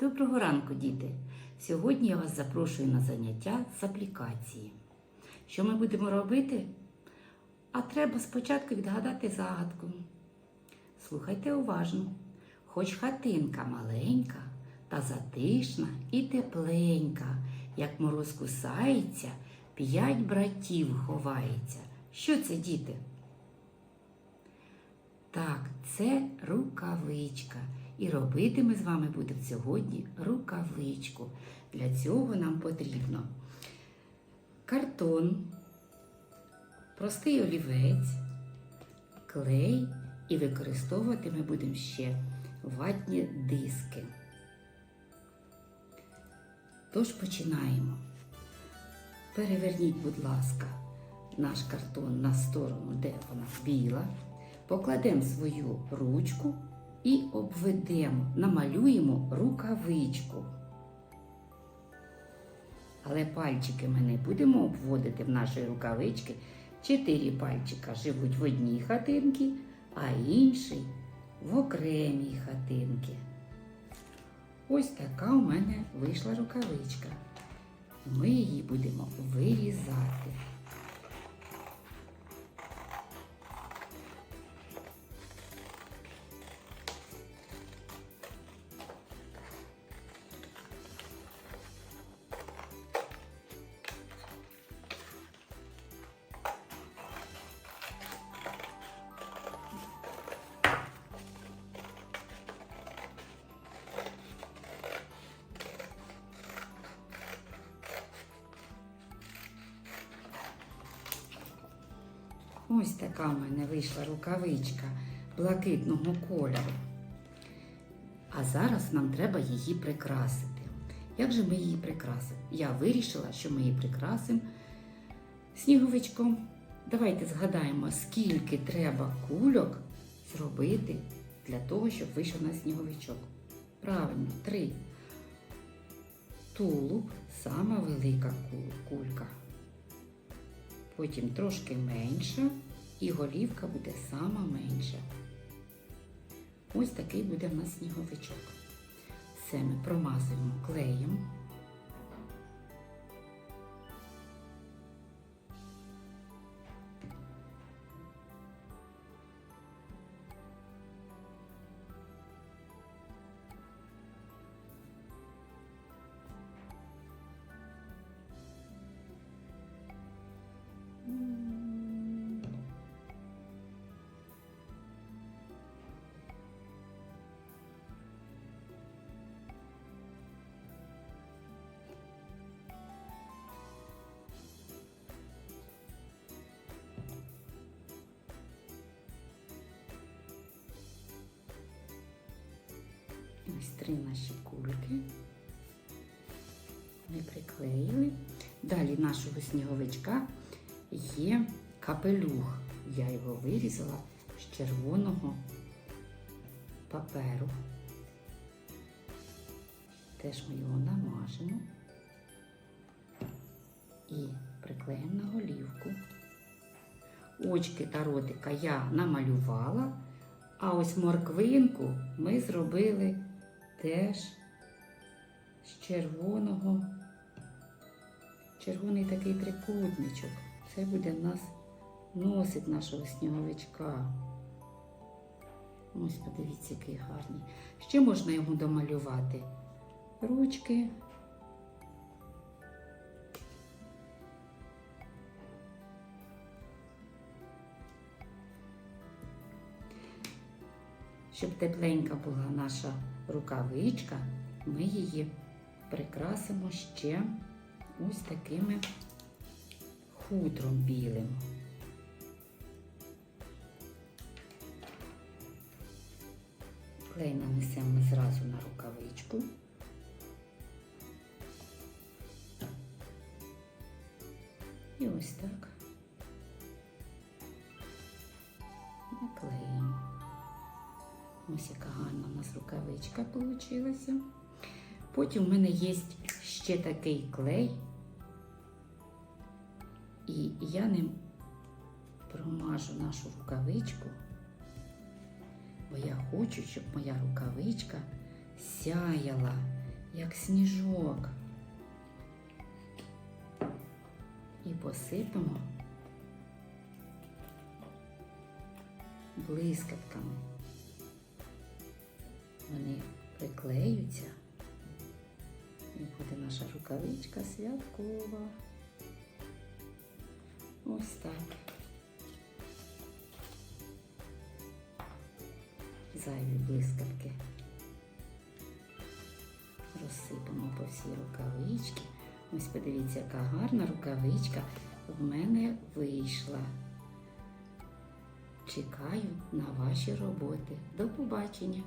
Доброго ранку, діти! Сьогодні я вас запрошую на заняття з аплікації. Що ми будемо робити? А треба спочатку відгадати загадку. Слухайте уважно. Хоч хатинка маленька, та затишна і тепленька, як мороз кусається, п'ять братів ховається. Що це, діти? Так, це рукавичка. І робити ми з вами будемо сьогодні рукавичку. Для цього нам потрібно картон, простий олівець, клей і використовувати ми будемо ще ватні диски. Тож починаємо. Переверніть, будь ласка, наш картон на сторону, де вона біла. Покладемо свою ручку і обведемо, намалюємо рукавичку. Але пальчики ми не будемо обводити в наші рукавички. Чотири пальчика живуть в одній хатинці, а інший в окремій хатинці. Ось така у мене вийшла рукавичка. Ми її будемо вирізати. Ось така в мене вийшла рукавичка блакитного кольору. А зараз нам треба її прикрасити. Як же ми її прикрасимо? Я вирішила, що ми її прикрасимо сніговичком. Давайте згадаємо, скільки треба кульок зробити для того, щоб вийшов на сніговичок. Правильно, три. Тулуб сама велика кулька. Потім трошки менша, і голівка буде сама менша. Ось такий буде в нас сніговичок. Все ми промазуємо клеєм. Ось три наші кульки. Ми приклеїли. Далі нашого сніговичка є капелюх. Я його вирізала з червоного паперу. Теж ми його намажемо і приклеїмо на голівку. Очки та ротика я намалювала, а ось морквинку ми зробили теж з червоного, червоний такий трикутничок. Це буде в нас носик нашого сніговичка. Ось подивіться, який гарний. Ще можна йому домалювати ручки. Щоб тепленька була наша рукавичка, ми її прикрасимо ще ось такими хутром білим. Клей нанесемо зразу на рукавичку. І ось так. Наклеїмо. Ось яка гарна у нас рукавичка вийшла. Потім в мене є ще такий клей, і я ним промажу нашу рукавичку, бо я хочу, щоб моя рукавичка сяяла як сніжок. І посипемо блискавками. Вони приклеються. І буде наша рукавичка святкова. Ось так. Зайві блискавки. Розсипемо по всій рукавичці. Ось подивіться, яка гарна рукавичка в мене вийшла. Чекаю на ваші роботи. До побачення!